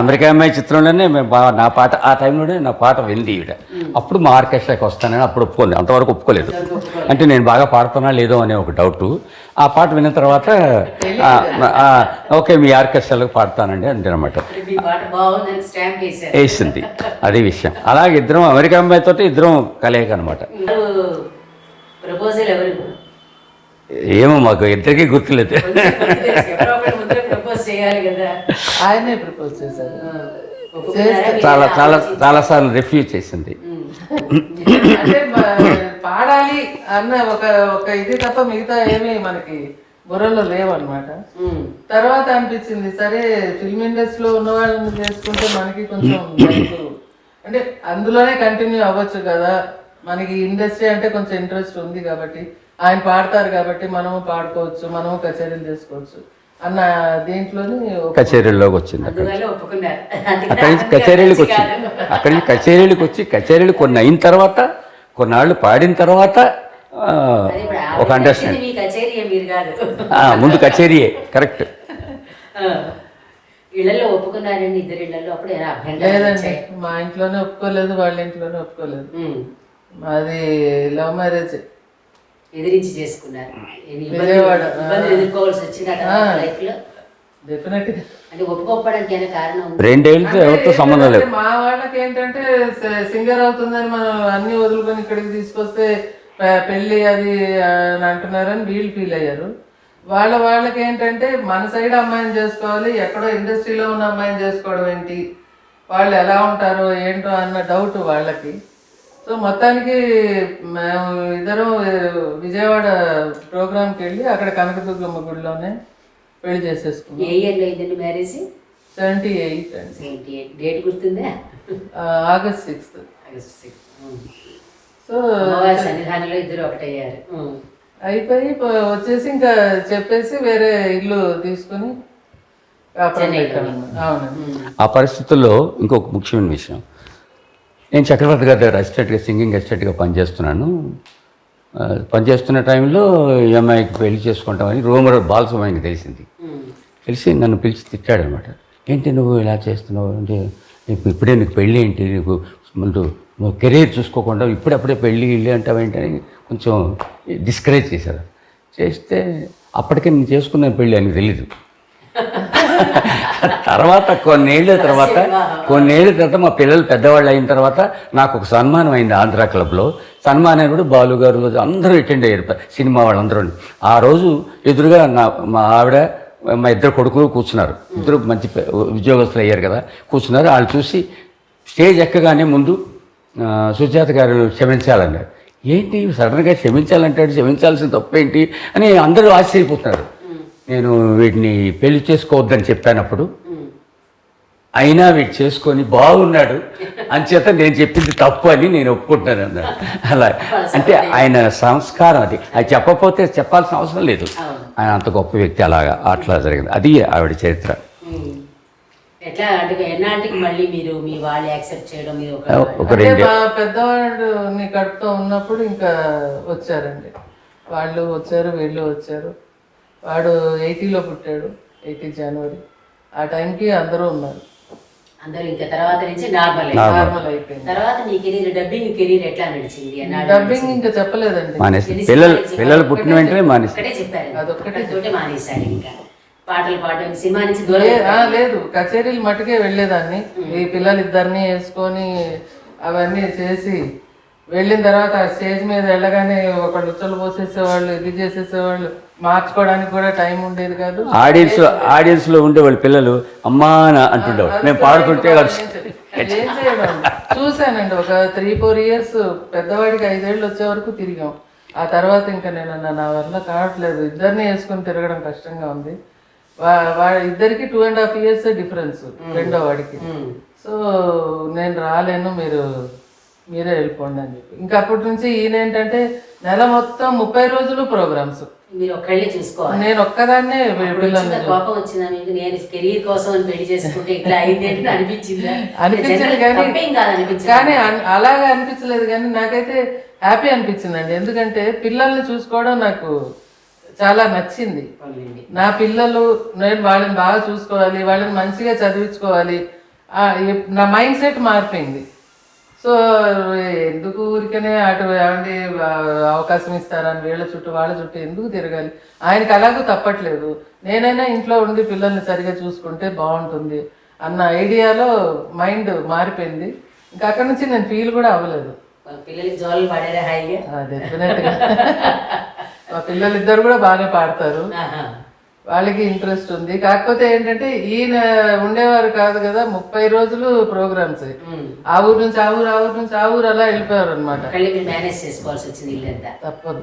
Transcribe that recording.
America అమ్మాయి చిత్రంలోనే మేము నా పాట ఆ టైంలోనే నా పాట వింది ఈవిడ. అప్పుడు మా ఆర్కెస్ట్రాకి వస్తానని అప్పుడు ఒప్పుకోలేదు. అంతవరకు ఒప్పుకోలేదు. అంటే నేను బాగా పాడుతున్నా లేదో అనే ఒక డౌట్. ఆ పాట విన్న తర్వాత ఓకే మీ ఆర్కెస్ట్రాలకు పాడతానండి అంతే అనమాట ఇప్పుడు మీ పాట బాగుందని స్టాంప్ వేశారు. వేసింది. అదే విషయం. అలాగే ఇద్దరం అమెరికా అమ్మాయితో ఇద్దరం కలయిక అనమాట ఏమో మాకు ఇద్దరికీ గుర్తులేదు. చేయాలి కదా. ఆయనే ప్రపోజ్ చేశారు. చాలా. చాలా ఆలోచించి- చాలాసార్లు రిఫ్యూజ్ చేసింది. అంటే పాడాలి అన్న ఒక ఒక ఇది తప్ప మిగతా ఏమీ మనకి బుర్రలో లేవన్నమాట. తర్వాత అనిపించింది సరే ఫిల్మ్ ఇండస్ట్రీలో ఉన్న వాళ్ళని చేసుకుంటే మనకి కొంచెం అంటే అందులోనే కంటిన్యూ అవ్వచ్చు కదా. మనకి ఇండస్ట్రీ అంటే కొంచెం ఇంట్రెస్ట్ ఉంది కాబట్టి ఆయన పాడతారు కాబట్టి మనము పాడుకోవచ్చు మనము కచేరీలు చేసుకోవచ్చు. అన్న దీంట్లోని కచేరీల్లోకి వచ్చింది అక్కడి నుంచి. కచేరీలకు వచ్చి అక్కడి నుంచి కచేరీలకు వచ్చి కచేరీలు కొన్ని అయిన తర్వాత కొన్నాళ్ళు పాడిన తర్వాత ఒక అండర్స్టాండ్ ముందు కచేరీయే కరెక్ట్. ఇళ్ళలో ఒప్పుకున్నారండి ఇద్దరు ఇళ్ళలో అప్పుడు లేదండి? మా ఇంట్లోనే ఒప్పుకోలేదు వాళ్ళ ఇంట్లోనే ఒప్పుకోలేదు. మాది లవ్ మ్యారేజ్. ఎదిరించి చేసుకున్నారు. ఇబ్బందులు ఎదుర్కోవాల్సి వచ్చిందా లైఫ్లో రెండేళ్ళతో ఎవరితో సంబంధం లేదు. మా వాళ్ళకి ఏంటంటే సింగర్ అవుతుందని మనం అన్ని వదులుకొని ఇక్కడికి తీసుకొస్తే పె- పెళ్ళి అది అని అంటున్నారని వీళ్ళు ఫీల్ అయ్యారు. వాళ్ళ వాళ్ళకి ఏంటంటే మన సైడ్ అమ్మాయిని చేసుకోవాలి ఎక్కడో ఇండస్ట్రీలో ఉన్న అమ్మాయిని చేసుకోవడం ఏంటి వాళ్ళు ఎలా ఉంటారో ఏంటో అన్న డౌట్ వాళ్ళకి. సో మొత్తానికి మేము ఇద్దరం విజయవాడ ప్రోగ్రామ్కి వెళ్ళి అక్కడ కనకదుర్గమ్మ గుడిలోనే పెళ్ళి చేసేసుకున్నాం. ఏ ఇయర్లో అయిందండి మ్యారేజ్? సెవెంటీ ఎయిట్ అండి. Seventy eight. డేట్ గుర్తుందా? August sixth. August six um. So సన్నిధానంలో ఇద్దరు ఒకటయ్యారు. అయిపోయి వచ్చేసి ఇంకా చెప్పేసి వేరే ఇల్లు తీసుకుని. అవునండి. ఆ పరిస్థితుల్లో ఇంకొక ముఖ్యమైన విషయం. నేను చక్రవర్తి గారి దగ్గర అసిస్టెంట్గా సింగింగ్ అసిస్టెంట్గా పనిచేస్తున్నాను. పనిచేస్తున్న టైంలో ఈ అమ్మాయికి పెళ్ళి చేసుకుంటామని రూమర్ బాలసుమయ్యకి తెలిసింది. తెలిసి నన్ను పిలిచి తిట్టాడనమాట. ఏంటి నువ్వు ఇలా చేస్తున్నావు? అంటే నీకు ఇప్పుడే నీకు పెళ్ళి ఏంటి? నీకు ముందు కెరీర్ చూసుకోకుండా ఇప్పుడప్పుడే పెళ్ళి ఇల్లు అంటావేంటి అని కొంచెం డిస్కరేజ్ చేశారు. చేస్తే అప్పటికే నేను చేసుకున్న పెళ్ళి అని తెలీదు. తర్వాత కొన్నేళ్ళ తర్వాత కొన్నేళ్ళ తర్వాత మా పిల్లలు పెద్దవాళ్ళు అయిన తర్వాత నాకు ఒక సన్మానం అయింది ఆంధ్ర క్లబ్లో. సన్మానం కూడా బాలు గారు అందరూ అటెండ్ అయ్యారు సినిమా వాళ్ళందరూ. ఆ రోజు ఎదురుగా నా మా ఆవిడ మా ఇద్దరు కొడుకులు కూర్చున్నారు. ఇద్దరు మంచి ఉద్యోగస్తులు అయ్యారు కదా కూర్చున్నారు. వాళ్ళు చూసి స్టేజ్ ఎక్కగానే ముందు సుజాత గారు క్షమించాలన్నారు. ఏంటి సడన్గా క్షమించాలంటాడు క్షమించాల్సిన తప్పేంటి అని అందరూ ఆశ్చర్యపోతున్నారు. నేను వీటిని పెళ్ళి చేసుకోవద్దని చెప్పానప్పుడు. అయినా వీడు చేసుకొని బాగున్నాడు అంచేత నేను చెప్పింది తప్పు అని నేను ఒప్పుకుంటాను అన్నాడు. అలా. అంటే ఆయన సంస్కారం అది. అది చెప్పకపోతే చెప్పాల్సిన అవసరం లేదు. ఆయన అంత గొప్ప వ్యక్తి అలాగా. అట్లా జరిగింది. అది ఆవిడ చరిత్ర. ఎట్లా అంటే ఎన్నాటికి మళ్ళీ మీరు మీ వాళ్ళు యాక్సెప్ట్ చేయడం మీరు ఒక రెండు మా పెద్దవాడు నీ కడుపుతో ఉన్నప్పుడు ఇంకా వచ్చారండి. వాళ్ళు వచ్చారు వీళ్ళు వచ్చారు. వాడు ఎయిటీలో పుట్టాడు ఎయిటీ జనవరి ఆ టైంకి అందరూ ఉన్నారు. అందరూ ఇంకా తర్వాత నుంచి నార్మల్ నార్మల్ అయిపోయింది. తర్వాత నీ కెరీర్ డబ్బింగ్ కెరీర్ ఎట్లా నడిచింది? అన్నాడు డబ్బింగ్ ఇంకా చెప్పలేదండి. మానేసి పిల్లలు పిల్లలు పుట్టిన వెంటనే మానేసి. ఒక్కటే చెప్పారు. అదొక్కటే ఒక్కటే మానేశారు ఇంకా. పాటలు పాడడం సినిమా నుంచి దూరం లేదు. కచేరీలు మటుకే వెళ్ళేదాన్ని. ఈ పిల్లలు ఇద్దరిని వేసుకొని అవన్నీ చేసి వెళ్ళిన తర్వాత ఆ స్టేజ్ మీద వెళ్ళగానే ఒకళ్ళు ఉచ్చలు పోసేసేవాళ్ళు ఇది చేసేసేవాళ్ళు. మార్చుకోవడానికి కూడా టైం ఉండేది కాదు. ఆడియన్స్ ఆడియన్స్లో ఉండే వాళ్ళ పిల్లలు అమ్మా అంటుండేవాడు మేము పాడుతుంటే చూశానండి ఒక త్రీ ఫోర్ ఇయర్స్ పెద్దవాడికి ఐదేళ్ళు వచ్చే వరకు తిరిగాం. ఆ తర్వాత ఇంకా నేను అన్నా, నా వల్ల కావట్లేదు. ఇద్దరిని వేసుకొని తిరగడం కష్టంగా ఉంది. వా- వా ఇద్దరికి two and half years difference రెండో వాడికి. సో నేను రాలేను మీరు మీరే వెళ్ళిపోండి అని చెప్పి. ఇంకా అప్పటి నుంచి ఈయన ఏంటంటే నెల మొత్తం ముప్పై రోజులు ప్రోగ్రామ్స్. మీరు ఒక్కళ్ళే చూసుకోవాలి. నేను ఒక్కదాన్నే కోపం వచ్చిందా మీకు? నేను కెరీర్ కోసం అని పెళ్ళి చేసుకుంటే ఇట్లా అయింది అని అనిపించిందా? కానీ కానీ అలాగా అనిపించలేదు కానీ నాకైతే హ్యాపీ అనిపించిందండి. ఎందుకంటే పిల్లల్ని చూసుకోవడం నాకు చాలా నచ్చింది. నా పిల్లలు నేను వాళ్ళని బాగా చూసుకోవాలి వాళ్ళని మంచిగా చదివించుకోవాలి. నా మైండ్ సెట్ మారిపోయింది. సో ఎందుకు ఊరికనే అటు ఏమండి ఆ, అవకాశం ఇస్తారని వీళ్ళ చుట్టూ వాళ్ళ చుట్టూ ఎందుకు తిరగాలి? ఆయనకి అలాగూ తప్పట్లేదు. నేనైనా ఇంట్లో ఉండి పిల్లల్ని సరిగా చూసుకుంటే బాగుంటుంది అన్న ఐడియాలో మైండ్ మారిపోయింది. ఇంకా అక్కడి నుంచి నేను ఫీల్ కూడా అవ్వలేదు. డెఫినెట్గా మా పిల్లలు ఇద్దరు కూడా బాగానే పాడతారు. వాళ్ళకి ఇంట్రెస్ట్ ఉంది. కాకపోతే ఏంటంటే ఈయన ఉండేవారు కాదు కదా ముప్పై రోజులు ప్రోగ్రామ్స్. ఆ ఊరు నుంచి ఆ ఊరు ఆ ఊరు నుంచి ఆ ఊరు అలా వెళ్ళిపోయారు అనమాట తప్పదు.